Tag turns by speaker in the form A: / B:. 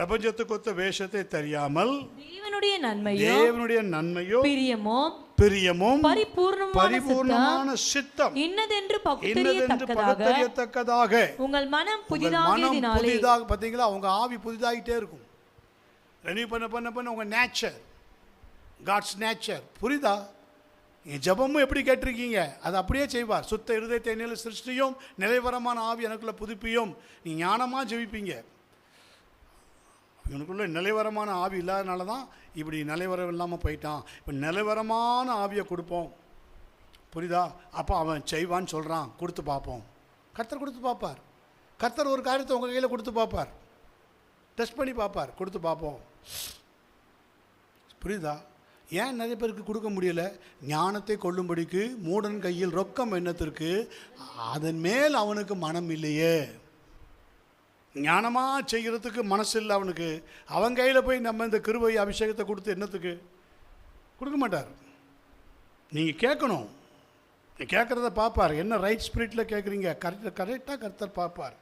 A: பிரபஞ்சத்துக்கு வேஷத்தை தெரியாமல்
B: தேவனுடைய நன்மையோ
A: தேவனுடைய நன்மையோ
B: பிரியமோ
A: பிரியமும்
B: பரிபூர்ணமான சித்தம் இன்னதென்று பகுத்தறியத்தக்கதாக.
A: உங்கள் மனம்
B: புதிதாகியதினாலே
A: புதிதாக பார்த்தீங்களா? உங்க ஆவி புதிதாகிட்டே இருக்கும். ரெனியூ பண்ண பண்ண பண்ண உங்க நேச்சர் காட்ஸ் நேச்சர் புரியுதா என் ஜெபமும் எப்படி கேட்டிருக்கீங்க? அது அப்படியே செய்வார். சுத்த இருதயத்தை நிலை சிருஷ்டியும் நிலைவரமான ஆவி எனக்குள்ள புதுப்பியும். நீ ஞானமாக ஜெபிப்பீங்க. இவனுக்குள்ளே நிலைவரமான ஆவி இல்லாதனால தான் இப்படி நிலைவரம் இல்லாமல் போயிட்டான். இப்போ நிலைவரமான ஆவியை கொடுப்போம். புரியுதா? அப்போ அவன் செய்வான்னு சொல்கிறான் கொடுத்து பார்ப்போம். கர்த்தர் கொடுத்து பார்ப்பார். கர்த்தர் ஒரு காரியத்தை உங்கள் கையில் கொடுத்து பார்ப்பார். டெஸ்ட் பண்ணி பார்ப்பார். கொடுத்து பார்ப்போம். புரியுதா? ஏன் நிறைய பேருக்கு கொடுக்க முடியல? ஞானத்தை கொள்ளும்படிக்கு மூடன் கையில் ரொக்கம் எண்ணத்திற்கு அதன் மேல் அவனுக்கு மனம் இல்லையே. ஞானமாக செய்கிறதுக்கு மனசு இல்லை அவனுக்கு. அவன் கையில் போய் நம்ம இந்த கிருபை அபிஷேகத்தை கொடுத்து என்னத்துக்கு? கொடுக்க மாட்டார். நீங்கள் கேட்கணும். நீ கேட்குறத பார்ப்பார் என்ன ரைட் ஸ்பிரிட்டில் கேட்குறீங்க? கரெக்ட் கரெக்டாக கர்த்தர் பார்ப்பார்